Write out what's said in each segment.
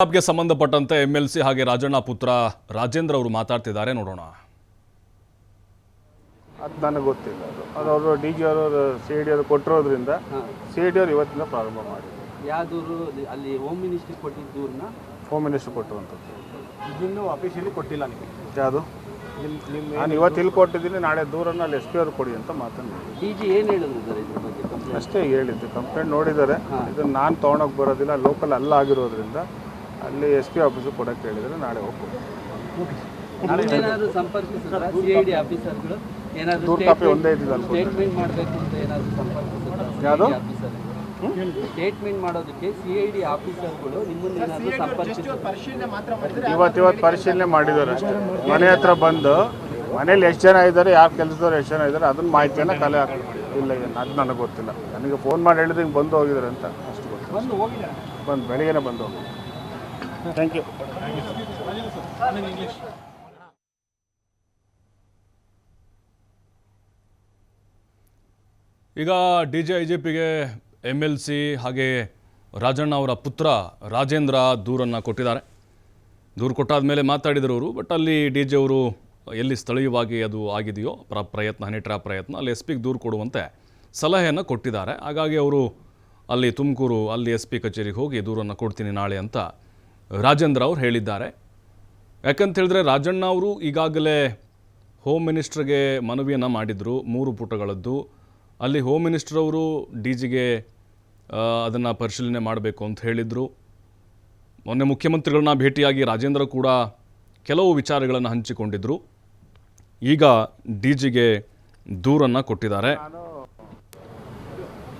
ಗೆ ಸಂಬಂಧಪಟ್ಟಂತೆ M L C ಹಾಗೆ ರಾಜಣ್ಣ ಪುತ್ರ ರಾಜೇಂದ್ರ ಅವರು ಮಾತಾಡ್ತಿದ್ದಾರೆ ನೋಡೋಣ. ಅದು ನನಗೆ ಗೊತ್ತಿಲ್ಲ ಅದು. ಅದು ಅವರು ಡಿ ಜಿ ಅವರು ಸಿ ಡಿ ಅವರು ಕೊಟ್ಟಿರೋದ್ರಿಂದ ಸಿ ಡಿ ಅವರು ಇವತ್ತಿಂದ ಪ್ರಾರಂಭ ಮಾಡಿ ಯಾವ್ದೂ ಅಲ್ಲಿ ಹೋಮ್ ಮಿನಿಸ್ಟ್ರಿ ಕೊಟ್ಟಿದ್ದ ದೂರನ್ನ ಹೋಮ್ ಮಿನಿಸ್ಟರ್ ಕೊಟ್ಟಿರುವಂಥದ್ದು ಇನ್ನೂ ಅಫಿಷಿಯಲಿ ಕೊಟ್ಟಿಲ್ಲ ನಿಮಗೆ. ಯಾವುದು? ನಾನು ಇವತ್ತು ಇಲ್ಲಿ ಕೊಟ್ಟಿದ್ದೀನಿ ನಾಳೆ ದೂರನ್ನು ಅಲ್ಲಿ ಎಸ್ ಪಿ ಅವರು ಕೊಡಿ ಅಂತ ಮಾತನ್ನು ಡಿ ಜಿ ಏನು ಹೇಳಿದ್ರು ಸರ್ ಇದ್ರ ಬಗ್ಗೆ? ಅಷ್ಟೇ ಹೇಳಿದ್ದು ಕಂಪ್ಲೇಂಟ್ ನೋಡಿದ್ದಾರೆ. ಇದನ್ನು ನಾನು ತೊಗೊಂಡೋಗಿ ಬರೋದಿಲ್ಲ ಲೋಕಲ್ ಅಲ್ಲ ಆಗಿರೋದ್ರಿಂದ ಅಲ್ಲಿ ಎಸ್ ಪಿ ಆಫೀಸು ಕೊಡೋಕ್ಕೆ ಹೇಳಿದರೆ ನಾಳೆ ಹೋಗ್ಬೋದು. ಕಾಪಿ ಒಂದೇ ಇದ್ದಿದ್ದು ಅನ್ಕೊಂಡು ಸ್ಟೇಟ್ಮೆಂಟ್ ಮಾಡಬೇಕು ಅಂತ ಏನಾದರೂ ಸಂಪರ್ಕಿಸಿದ್ರ ಯಾವುದು? ಸ್ಟೇಟ್ಮೆಂಟ್ ಮಾಡೋದಕ್ಕೆ ಸಿ ಆಫೀಸರ್ಗಳು ನಿಮ್ಮನ್ನ ಏನಾದರೂ ಸಂಪರ್ಕಿಸಿದ್ರು? ಇವತ್ತು ಇವತ್ತು ಪರಿಶೀಲನೆ ಮಾಡಿದ್ದಾರೆ. ಅಷ್ಟೇ ಮನೆ ಹತ್ರ ಬಂದು ಮನೇಲಿ ಎಷ್ಟು ಜನ ಇದ್ದಾರೆ ಯಾರು ಕೆಲಸದವ್ರು ಎಷ್ಟು ಜನ ಇದ್ದಾರೆ ಅದನ್ನ ಮಾಹಿತಿಯನ್ನು ಕಲೆ ಇಲ್ಲ ಏನು ಅದು ನನಗೆ ಗೊತ್ತಿಲ್ಲ. ನನಗೆ ಫೋನ್ ಮಾಡಿ ಹೇಳಿದ್ರೆ ಹಿಂಗೆ ಬಂದು ಹೋಗಿದ್ದಾರೆ ಅಂತ ಅಷ್ಟು ಗೊತ್ತು ಬಂದು ಹೋಗಿದ್ದಾರೆ? ಬಂದು ಬೆಳಿಗ್ಗೆನೇ ಬಂದು ಹೋಗಿ ಥ್ಯಾಂಕ್ ಯು ಈಗ ಡಿ ಜೆ ಐ ಜಿ ಪಿಗೆ ಎಂ ಎಲ್ ಸಿ ಹಾಗೆ ರಾಜಣ್ಣ ಅವರ ಪುತ್ರ ರಾಜೇಂದ್ರ ದೂರನ್ನು ಕೊಟ್ಟಿದ್ದಾರೆ. ದೂರು ಕೊಟ್ಟಾದ ಮೇಲೆ ಮಾತಾಡಿದರು ಅವರು, ಬಟ್ ಅಲ್ಲಿ ಡಿ ಜೆ ಅವರು ಎಲ್ಲಿ ಸ್ಥಳೀಯವಾಗಿ ಅದು ಆಗಿದೆಯೋ, ಪ್ರ, ಪ್ರಯತ್ನ ಹನಿ ಪ್ರಯತ್ನ, ಅಲ್ಲಿ ಎಸ್ ಪಿಗೆ ದೂರು ಕೊಡುವಂತೆ ಸಲಹೆಯನ್ನು ಕೊಟ್ಟಿದ್ದಾರೆ. ಹಾಗಾಗಿ ಅವರು ಅಲ್ಲಿ ತುಮಕೂರು, ಅಲ್ಲಿ ಎಸ್ ಪಿ ಕಚೇರಿಗೆ ಹೋಗಿ ದೂರನ್ನು ಕೊಡ್ತೀನಿ ನಾಳೆ ಅಂತ ರಾಜೇಂದ್ರ ಅವರು ಹೇಳಿದ್ದಾರೆ. ಯಾಕಂತ ಹೇಳಿದ್ರೆ ರಾಜಣ್ಣ ಅವರು ಈಗಾಗಲೇ ಹೋಮ್ ಮಿನಿಸ್ಟ್ರಿಗೆ ಮನವಿಯನ್ನು ಮಾಡಿದರು, ಮೂರು ಪುಟಗಳದ್ದು. ಅಲ್ಲಿ ಹೋಮ್ ಮಿನಿಸ್ಟರ್ ಅವರು ಡಿ ಜಿಗೆ ಅದನ್ನು ಪರಿಶೀಲನೆ ಮಾಡಬೇಕು ಅಂತ ಹೇಳಿದರು. ಮೊನ್ನೆ ಮುಖ್ಯಮಂತ್ರಿಗಳನ್ನ ಭೇಟಿಯಾಗಿ ರಾಜೇಂದ್ರ ಕೂಡ ಕೆಲವು ವಿಚಾರಗಳನ್ನು ಹಂಚಿಕೊಂಡಿದ್ದರು ಈಗ ಡಿ ಜಿಗೆ ದೂರನ್ನು ಕೊಟ್ಟಿದ್ದಾರೆ.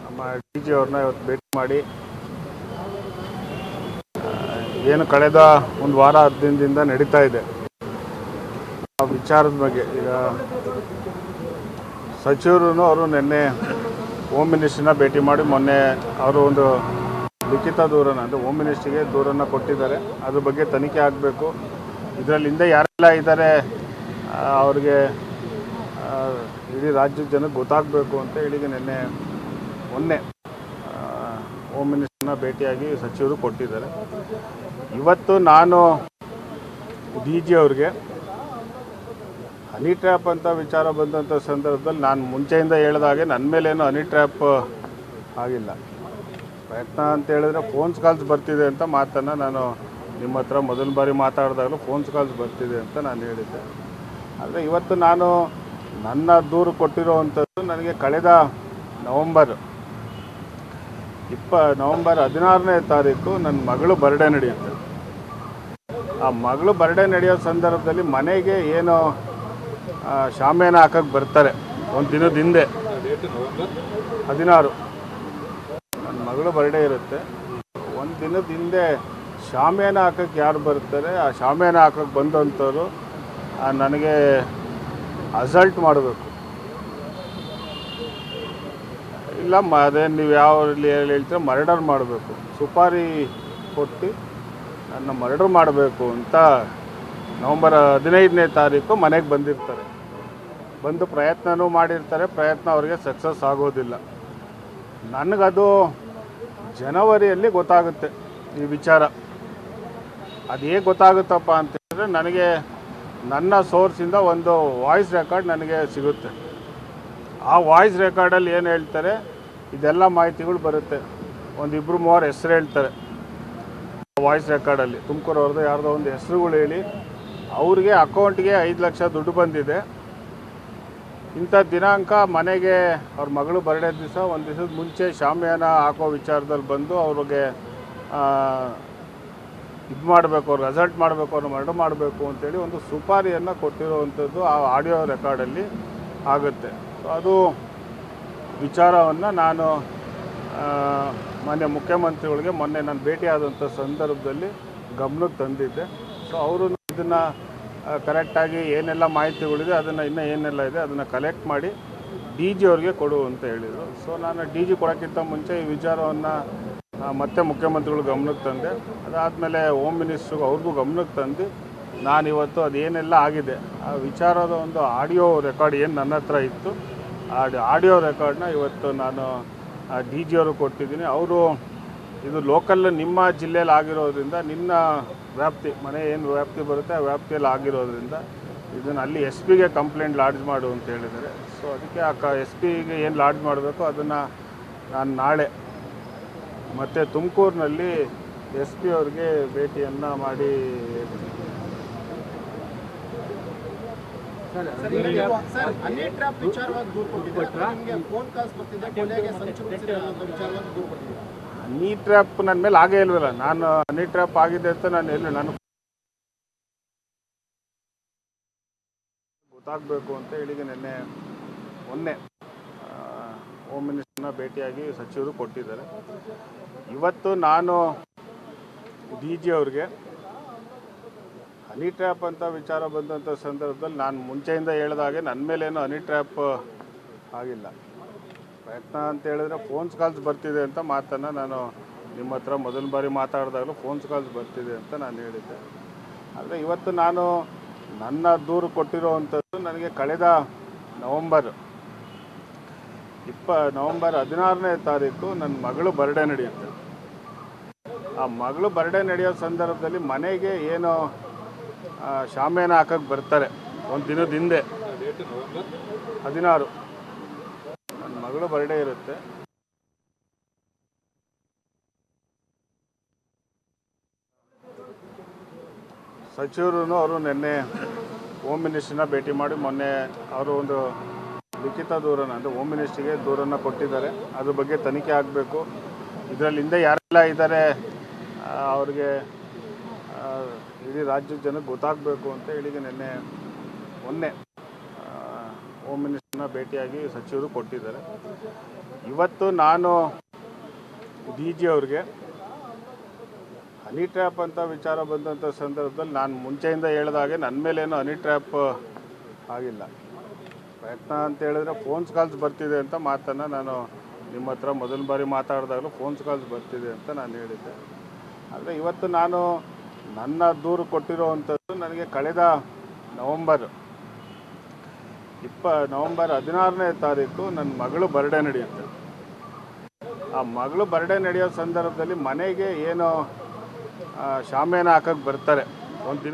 ನಮ್ಮ ಡಿ ಜಿ ಅವ್ರನ್ನ ಇವತ್ತು ಭೇಟಿ ಮಾಡಿ ಏನು ಕಳೆದ ಒಂದು ವಾರ ಹತ್ತು ದಿನದಿಂದ ನಡೀತಾ ಇದೆ. ಆ ವಿಚಾರದ ಬಗ್ಗೆ ಈಗ ಸಚಿವರು ಅವರು ನಿನ್ನೆ ಹೋಮ್ ಮಿನಿಸ್ಟ್ರನ್ನ ಭೇಟಿ ಮಾಡಿ ಮೊನ್ನೆ ಅವರು ಒಂದು ಲಿಖಿತ ದೂರನ ಅಂದರೆ ಹೋಮ್ ಮಿನಿಸ್ಟ್ರಿಗೆ ದೂರನ್ನು ಕೊಟ್ಟಿದ್ದಾರೆ. ಅದ್ರ ಬಗ್ಗೆ ತನಿಖೆ ಆಗಬೇಕು. ಇದರಲ್ಲಿ ಯಾರೆಲ್ಲ ಇದ್ದಾರೆ ಅವ್ರಿಗೆ ಇಡೀ ರಾಜ್ಯದ ಜನಕ್ಕೆ ಗೊತ್ತಾಗಬೇಕು ಅಂತ ಹೇಳಿ ನಿನ್ನೆ ಮೊನ್ನೆ ಹೋಮ್ ಮಿನಿಸ್ಟರ್ನ ಭೇಟಿಯಾಗಿ ಸಚಿವರು ಕೊಟ್ಟಿದ್ದಾರೆ. ಇವತ್ತು ನಾನು ಡಿ ಜಿ ಅವ್ರಿಗೆ ಹನಿ ಟ್ರ್ಯಾಪ್ ಅಂತ ವಿಚಾರ ಬಂದಂಥ ಸಂದರ್ಭದಲ್ಲಿ ನಾನು ಮುಂಚೆಯಿಂದ ಹೇಳಿದಾಗೆ ನನ್ನ ಮೇಲೇನು ಹನಿ ಟ್ರ್ಯಾಪ್ ಆಗಿಲ್ಲ. ಪ್ರಯತ್ನ ಅಂತ ಹೇಳಿದ್ರೆ ಫೋನ್ಸ್ ಕಾಲ್ಸ್ ಬರ್ತಿದೆ ಅಂತ ಮಾತನ್ನು ನಾನು ನಿಮ್ಮ ಹತ್ರ ಮೊದಲ ಬಾರಿ ಮಾತಾಡಿದಾಗಲೂ ಫೋನ್ಸ್ ಕಾಲ್ಸ್ ಬರ್ತಿದೆ ಅಂತ ನಾನು ಹೇಳಿದ್ದೆ. ಆದರೆ ಇವತ್ತು ನಾನು ನನ್ನ ದೂರು ಕೊಟ್ಟಿರೋವಂಥದ್ದು ನನಗೆ ಕಳೆದ ನವಂಬರ್ ಇಪ್ಪ ನವಂಬರ್ ಹದಿನಾರನೇ ತಾರೀಕು ನನ್ನ ಮಗಳು ಬರ್ಡೇ ನಡೆಯುತ್ತೆ. ಆ ಮಗಳು ಬರ್ಡೇ ನಡೆಯೋ ಸಂದರ್ಭದಲ್ಲಿ ಮನೆಗೆ ಏನು ಆ, ಶಾಮಿಯಾನ ಹಾಕಕ್ಕೆ ಬರ್ತಾರೆ. ಒಂದು ದಿನದ ಹಿಂದೆ. ಹದಿನಾರು. ನನ್ನ ಮಗಳು ಬರ್ಡೇ ಇರುತ್ತೆ. ಒಂದು ದಿನದ ಹಿಂದೆ ಶಾಮಿಯಾನ ಹಾಕಕ್ಕೆ ಯಾರು ಬರ್ತಾರೆ? ಆ ಶಾಮಿಯಾನ ಹಾಕಕ್ಕೆ ಬಂದಂಥವ್ರು ನನಗೆ ಅಸಲ್ಟ್ ಮಾಡಬೇಕು. ಇಲ್ಲ, ಮ ಅದೇ ನೀವು ಯಾವ ಹೇಳ್ತೀರ ಮರ್ಡರ್ ಮಾಡಬೇಕು. ಸುಪಾರಿ ಕೊಟ್ಟು ನನ್ನ ಮರ್ಡರ್ ಮಾಡಬೇಕು ಅಂತ ನವಂಬರ್ ಹದಿನೈದನೇ ತಾರೀಕು ಮನೆಗೆ ಬಂದಿರ್ತಾರೆ. ಬಂದು ಪ್ರಯತ್ನವೂ ಮಾಡಿರ್ತಾರೆ, ಪ್ರಯತ್ನ ಅವರಿಗೆ ಸಕ್ಸಸ್ ಆಗೋದಿಲ್ಲ. ನನಗದು ಜನವರಿಯಲ್ಲಿ ಗೊತ್ತಾಗುತ್ತೆ ಈ ವಿಚಾರ. ಅದು ಹೇಗೆ ಗೊತ್ತಾಗುತ್ತಪ್ಪ ಅಂತ ಹೇಳಿದ್ರೆ ನನಗೆ ನನ್ನ ಸೋರ್ಸಿಂದ ಒಂದು ವಾಯ್ಸ್ ರೆಕಾರ್ಡ್ ನನಗೆ ಸಿಗುತ್ತೆ. ಆ ವಾಯ್ಸ್ ರೆಕಾರ್ಡಲ್ಲಿ ಏನು ಹೇಳ್ತಾರೆ, ಇದೆಲ್ಲ ಮಾಹಿತಿಗಳು ಬರುತ್ತೆ. ಒಂದು ಇಬ್ಬರು ಮೂವರು ಹೆಸರು ಹೇಳ್ತಾರೆ. ವಾಯ್ಸ್ ರೆಕಾರ್ಡಲ್ಲಿ ತುಮಕೂರು ಅವ್ರದ್ದು ಯಾರ್ದೋ ಒಂದು ಹೆಸರುಗಳು ಹೇಳಿ, ಅವ್ರಿಗೆ ಅಕೌಂಟ್ಗೆ ಐದು ಲಕ್ಷ ದುಡ್ಡು ಬಂದಿದೆ. ಇಂಥ ದಿನಾಂಕ ಮನೆಗೆ ಅವ್ರ ಮಗಳು ಬರ್ಡೇ ದಿವಸ, ಒಂದು ದಿವಸದ ಮುಂಚೆ ಶಾಮಿಯಾನ ಹಾಕೋ ವಿಚಾರದಲ್ಲಿ ಬಂದು ಅವ್ರಿಗೆ ಇದು ಮಾಡಬೇಕು, ಅವ್ರು ರೆಸಲ್ಟ್ ಮಾಡಬೇಕು ಅವ್ರನ್ನ ಮರ್ಡರ್ ಮಾಡಬೇಕು ಅಂತೇಳಿ ಒಂದು ಸುಪಾರಿಯನ್ನು ಕೊಟ್ಟಿರುವಂಥದ್ದು ಆ ಆಡಿಯೋ ರೆಕಾರ್ಡಲ್ಲಿ ಆಗುತ್ತೆ. ಸೊ ಅದು ವಿಚಾರವನ್ನು ನಾನು ಮಾನ್ಯ ಮುಖ್ಯಮಂತ್ರಿಗಳಿಗೆ ಮೊನ್ನೆ ನಾನು ಭೇಟಿಯಾದಂಥ ಸಂದರ್ಭದಲ್ಲಿ ಗಮನಕ್ಕೆ ತಂದಿದ್ದೆ. ಸೊ ಅವರು ಇದನ್ನು ಕರೆಕ್ಟಾಗಿ ಏನೆಲ್ಲ ಮಾಹಿತಿಗಳಿದೆ, ಅದನ್ನು ಇನ್ನೂ ಏನೆಲ್ಲ ಇದೆ, ಅದನ್ನು ಕಲೆಕ್ಟ್ ಮಾಡಿ ಡಿ ಜಿ ಅವ್ರಿಗೆ ಕೊಡು ಅಂತ ಹೇಳಿದರು. ಸೊ ನಾನು ಡಿ ಜಿ ಕೊಡೋಕ್ಕಿಂತ ಮುಂಚೆ ಈ ವಿಚಾರವನ್ನು ಮತ್ತೆ ಮುಖ್ಯಮಂತ್ರಿಗಳು ಗಮನಕ್ಕೆ ತಂದೆ. ಅದಾದಮೇಲೆ ಹೋಮ್ ಮಿನಿಸ್ಟ್ರಿಗೂ ಅವ್ರಿಗೂ ಗಮನಕ್ಕೆ ತಂದು ನಾನಿವತ್ತು ಅದೇನೆಲ್ಲ ಆಗಿದೆ, ಆ ವಿಚಾರದ ಒಂದು ಆಡಿಯೋ ರೆಕಾರ್ಡ್ ಏನು ನನ್ನ ಹತ್ರ ಇತ್ತು, ಆ ಆಡಿಯೋ ರೆಕಾರ್ಡ್ನ ಇವತ್ತು ನಾನು ಡಿ ಜಿ ಅವರು ಕೊಟ್ಟಿದ್ದೀನಿ ಅವರು ಇದು ಲೋಕಲ್ ನಿಮ್ಮ ಜಿಲ್ಲೆಯಲ್ಲಿ ಆಗಿರೋದ್ರಿಂದ ನಿನ್ನ ವ್ಯಾಪ್ತಿ, ಮನೆ ಏನು ವ್ಯಾಪ್ತಿ ಬರುತ್ತೆ ಆ ವ್ಯಾಪ್ತಿಯಲ್ಲಿ ಆಗಿರೋದ್ರಿಂದ ಇದನ್ನು ಅಲ್ಲಿ ಎಸ್ ಪಿಗೆ ಕಂಪ್ಲೇಂಟ್ ಲಾಡ್ಜ್ ಮಾಡು ಅಂತ ಹೇಳಿದ್ದಾರೆ. ಸೊ ಅದಕ್ಕೆ ಆ ಕ, ಎಸ್ ಪಿಗೆ ಏನು ಲಾಡ್ಜ್ ಮಾಡಬೇಕು ಅದನ್ನು ನಾನು ನಾಳೆ ಮತ್ತು ತುಮಕೂರಿನಲ್ಲಿ ಎಸ್ ಪಿ ಅವ್ರಿಗೆ ಭೇಟಿಯನ್ನು ಮಾಡಿ ಸರ್ ಹನಿ ಟ್ರ್ಯಾಪ್ ವಿಚಾರವಾಗಿ ದೂರು ಕೊಟ್ಟಿದ್ದೀರಾ ನಿಮಗೆ ಫೋನ್ ಕಾಲ್ಸ್ ಬರ್ತಿದೆ ಕೊಲೆಗೆ ಸಂಚು ರೂಪಿಸಿದ್ದಾರೆ ಅನ್ನೋ ವಿಚಾರವಾಗಿ ದೂರು ಕೊಟ್ಟಿದ್ದೀರಾ ಹನಿ ಟ್ರ್ಯಾಪ್ ನನ್ನ ಮೇಲೆ ಆಗೇ ಇಲ್ವಲ್ಲ ನಾನು ನೀ ಟ್ರ್ಯಾಪ್ ಆಗಿದೆ ಅಂತ ನಾನು ಎಲ್ಲಿ ನಾನು ಗೊತ್ತಾಗಬೇಕು ಅಂತ ಹೇಳಿದೆ ನಿನ್ನೆ ಮೊನ್ನೆ ಹೋಮ್ ಮಿನಿಸ್ಟರ್ನ ಭೇಟಿಯಾಗಿ ಸಚಿವರು ಕೊಟ್ಟಿದ್ದಾರೆ. ಇವತ್ತು ನಾನು ಡಿ ಜಿ ಅವ್ರಿಗೆ ಹನಿ ಟ್ರ್ಯಾಪ್ ಅಂತ ವಿಚಾರ ಬಂದಂಥ ಸಂದರ್ಭದಲ್ಲಿ ನಾನು ಮುಂಚೆಯಿಂದ ಹೇಳಿದಾಗೆ ನನ್ನ ಮೇಲೇನು ಹನಿ ಟ್ರ್ಯಾಪ್ ಆಗಿಲ್ಲ. ಪ್ರಯತ್ನ ಅಂತ ಹೇಳಿದ್ರೆ ಫೋನ್ಸ್ ಕಾಲ್ಸ್ ಬರ್ತಿದೆ ಅಂತ ಮಾತನ್ನು ನಾನು ನಿಮ್ಮ ಹತ್ರ ಮೊದಲ ಬಾರಿ ಮಾತಾಡಿದಾಗಲೂ ಫೋನ್ಸ್ ಕಾಲ್ಸ್ ಬರ್ತಿದೆ ಅಂತ ನಾನು ಹೇಳಿದ್ದೆ. ಆದರೆ ಇವತ್ತು ನಾನು ನನ್ನ ದೂರು ಕೊಟ್ಟಿರೋವಂಥದ್ದು ನನಗೆ ಕಳೆದ ನವಂಬರ್, ಇಪ್ಪ, ನವಂಬರ್ ಹದಿನಾರನೇ ತಾರೀಕು ನನ್ನ ಮಗಳು ಬರ್ಡೇ ನಡೆಯುತ್ತೆ. ಆ ಮಗಳು ಬರ್ಡೇ ನಡೆಯೋ ಸಂದರ್ಭದಲ್ಲಿ ಮನೆಗೆ ಏನು ಶಾಮಿಯಾನ ಹಾಕಕ್ಕೆ ಬರ್ತಾರೆ. ಒಂದು ದಿನದ ಹಿಂದೆ. ಹದಿನಾರು. ನನ್ನ ಮಗಳು ಬರ್ಡೇ ಇರುತ್ತೆ. ಸಚಿವರು ಅವರು ನಿನ್ನೆ ಹೋಮ್ ಮಿನಿಸ್ಟ್ರನ್ನ ಭೇಟಿ ಮಾಡಿ ಮೊನ್ನೆ ಅವರು ಒಂದು ಲಿಖಿತ ದೂರನ ಅಂದರೆ ಹೋಮ್ ಮಿನಿಸ್ಟ್ರಿಗೆ ದೂರನ್ನು ಕೊಟ್ಟಿದ್ದಾರೆ. ಅದ್ರ ಬಗ್ಗೆ ತನಿಖೆ ಆಗಬೇಕು. ಇದರಲ್ಲಿ ಹಿಂದೆ ಯಾರೆಲ್ಲ ಇದ್ದಾರೆ ಅವ್ರಿಗೆ ಇಡೀ ರಾಜ್ಯದ ಜನಕ್ಕೆ ಗೊತ್ತಾಗಬೇಕು ಅಂತ ಹೇಳಿಗೆ ನಿನ್ನೆ ಮೊನ್ನೆ. ಹೋಮ್ ಮಿನಿಸ್ಟರ್ನ ಭೇಟಿಯಾಗಿ ಸಚಿವರು ಕೊಟ್ಟಿದ್ದಾರೆ. ಇವತ್ತು ನಾನು ಡಿ ಜಿ ಅವ್ರಿಗೆ ಹನಿ ಟ್ರ್ಯಾಪ್ ಅಂತ ವಿಚಾರ ಬಂದಂಥ ಸಂದರ್ಭದಲ್ಲಿ ನಾನು ಮುಂಚೆಯಿಂದ ಹೇಳಿದಾಗೆ ನನ್ನ ಮೇಲೇನು ಹನಿ ಟ್ರ್ಯಾಪ್ ಆಗಿಲ್ಲ. ಪ್ರಯತ್ನ ಅಂತ ಹೇಳಿದ್ರೆ ಫೋನ್ಸ್ ಕಾಲ್ಸ್ ಬರ್ತಿದೆ ಅಂತ ಮಾತನ್ನು ನಾನು ನಿಮ್ಮ ಹತ್ರ ಮೊದಲ ಬಾರಿ ಮಾತಾಡಿದಾಗಲೂ ಫೋನ್ಸ್ ಕಾಲ್ಸ್ ಬರ್ತಿದೆ ಅಂತ ನಾನು ಹೇಳಿದ್ದೆ. ಆದರೆ ಇವತ್ತು ನಾನು ನನ್ನ ದೂರು ಕೊಟ್ಟಿರೋವಂಥದ್ದು ನನಗೆ ಕಳೆದ ನವಂಬರ್, ಇಪ್ಪ, ನವಂಬರ್ ಹದಿನಾರನೇ ತಾರೀಕು ನನ್ನ ಮಗಳು ಬರ್ಡೇ ನಡೆಯುತ್ತೆ. ಆ ಮಗಳು ಬರ್ಡೇ ನಡೆಯೋ ಸಂದರ್ಭದಲ್ಲಿ ಮನೆಗೆ ಏನೋ ಶಾಮಿಯಾನ ಹಾಕಕ್ಕೆ ಬರ್ತಾರೆ. ಒಂದು